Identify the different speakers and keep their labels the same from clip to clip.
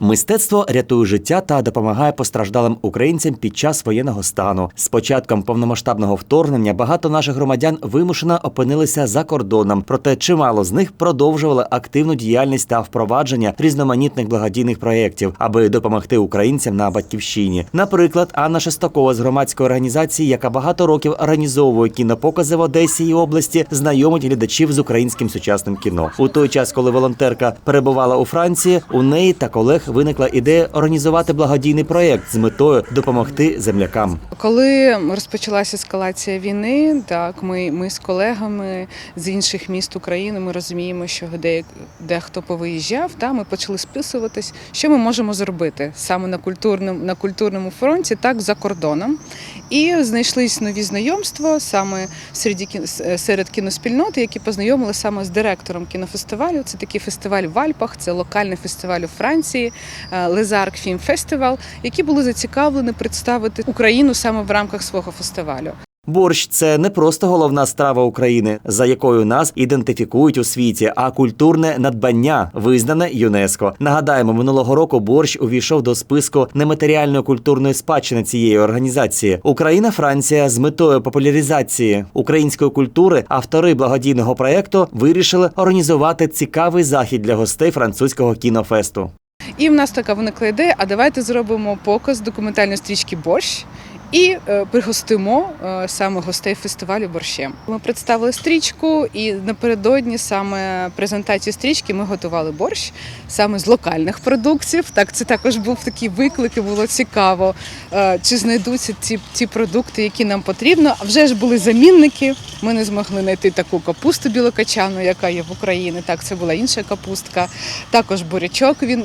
Speaker 1: Мистецтво рятує життя та допомагає постраждалим українцям під час воєнного стану. З початком повномасштабного вторгнення багато наших громадян вимушено опинилися за кордоном, проте чимало з них продовжували активну діяльність та впровадження різноманітних благодійних проєктів, аби допомогти українцям на батьківщині. Наприклад, Анна Шестакова з громадської організації, яка багато років організовує кінопокази в Одесі і області, знайомить глядачів з українським сучасним кіно. У той час, коли волонтерка перебувала у Франції, у неї та колег виникла ідея організувати благодійний проєкт з метою допомогти землякам.
Speaker 2: Коли розпочалася ескалація війни, так ми, ми з колегами з інших міст України ми розуміємо, що де, дехто повиїжджав, та ми почали списуватись, що ми можемо зробити саме на культурному на культурному фронті, так за кордоном. І знайшлись нові знайомства саме серед, серед кіноспільноти, які познайомили саме з директором кінофестивалю. Це такий фестиваль в Альпах, це локальний фестиваль у Франції, Лезарк Фільм Фестивал, які були зацікавлені представити Україну саме в рамках свого фестивалю.
Speaker 1: Борщ це не просто головна страва України, за якою нас ідентифікують у світі, а культурне надбання, визнане ЮНЕСКО. Нагадаємо, минулого року борщ увійшов до списку нематеріальної культурної спадщини цієї організації. Україна, Франція з метою популяризації української культури автори благодійного проєкту вирішили організувати цікавий захід для гостей французького кінофесту.
Speaker 2: І в нас така виникла ідея: а давайте зробимо показ документальної стрічки Борщ. І е, пригостимо е, саме гостей фестивалю борщем. Ми представили стрічку, і напередодні саме презентації стрічки ми готували борщ саме з локальних продуктів. Так, це також був такий виклик, і було цікаво, е, чи знайдуться ці, ці продукти, які нам потрібно. А вже ж були замінники. Ми не змогли знайти таку капусту білокачану, яка є в Україні. Так, це була інша капустка. Також бурячок він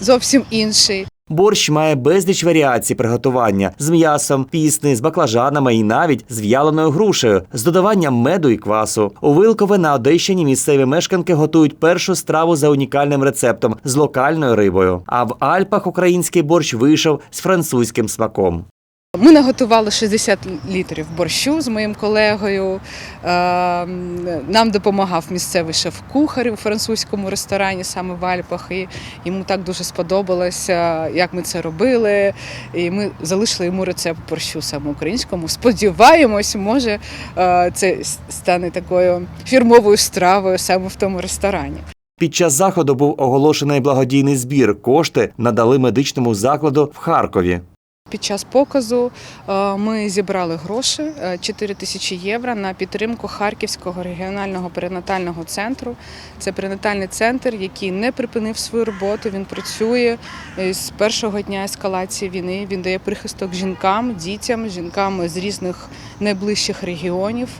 Speaker 2: зовсім інший.
Speaker 1: Борщ має безліч варіацій приготування з м'ясом, пісни, з баклажанами і навіть з в'яленою грушею, з додаванням меду і квасу. У Вилкове на Одещині місцеві мешканки готують першу страву за унікальним рецептом з локальною рибою. А в Альпах український борщ вийшов з французьким смаком.
Speaker 2: Ми наготували 60 літрів борщу з моїм колегою. Е, Нам допомагав місцевий шеф-кухар у французькому ресторані саме в Альпах. І йому так дуже сподобалося, як ми це робили. І ми залишили йому рецепт борщу саме українському. Сподіваємось, може е, це стане такою фірмовою стравою саме в тому ресторані.
Speaker 1: Під час заходу був оголошений благодійний збір. Кошти надали медичному закладу в Харкові.
Speaker 2: Під час показу е, ми зібрали гроші е, 4 тисячі євро на підтримку Харківського регіонального перинатального центру. Це перинатальний центр, який не припинив свою роботу. Він працює е, з першого дня ескалації війни. Він дає прихисток жінкам, дітям, жінкам з різних найближчих регіонів.